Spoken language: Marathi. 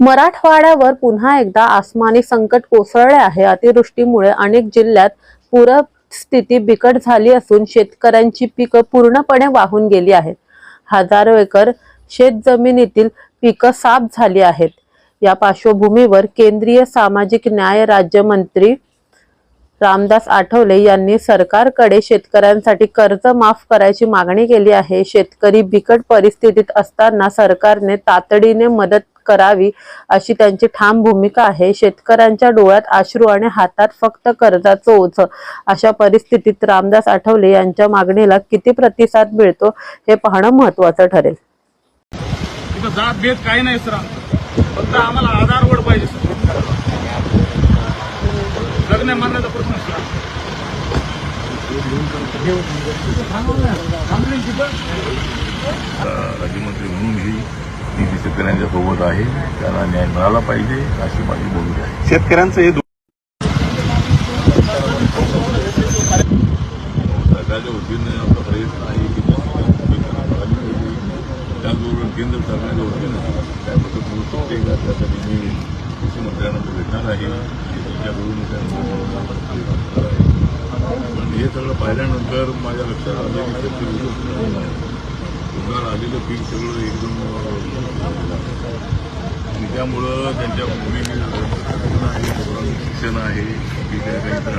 मराठवाड्यावर पुन्हा एकदा आसमानी संकट कोसळले आहे. अतिवृष्टीमुळे अनेक जिल्ह्यात पूर स्थिती बिकट झाली असून शेतकऱ्यांची पिकं पूर्णपणे वाहून गेली आहेत. हजारो एकर शेतजमिनीतील पिकं साफ झाली आहेत. या पार्श्वभूमीवर केंद्रीय सामाजिक न्याय राज्यमंत्री रामदास आठवले यांनी सरकारकडे शेतकऱ्यांसाठी कर्ज माफ करायची मागणी केली आहे. शेतकरी बिकट परिस्थितीत असताना सरकारने तातडीने मदत करावी अशी त्यांची ठाम भूमिका आहे. शेतकऱ्यांच्या डोळ्यात अश्रू आणि हातात फक्त कर्जाचं ओझ. अशा परिस्थितीत रामदास आठवले यांच्या मागणीला किती प्रतिसाद मिळतो हे पाहणं महत्वाचं ठरेल. तिथं जात भेद काही नाही सर. फक्त आम्हाला आधारवड पाहिजे सर. लग्न मारण्याचा प्रश्न आहे, सर राज्यमंत्री मी शेतकऱ्यांच्या सोबत आहे. त्यांना न्याय मिळाला पाहिजे अशी माझी भूमिका आहे. शेतकऱ्यांचं हे सरकारच्या वतीने आपला प्रयत्न आहे की त्याचबरोबर केंद्र सरकारच्या वतीनं त्याबद्दल पोहोचते त्यासाठी मी कृषी मंत्र्यांना भेटणार आहे. त्यांच्याकडून त्यांना पण हे सगळं पाहिल्यानंतर माझ्या लक्षात आलं की शेतकरी उन्हाळ आलेलं पीक सगळं एकदम आणि त्यामुळं त्यांच्या मुलींना शिक्षण आहे की काही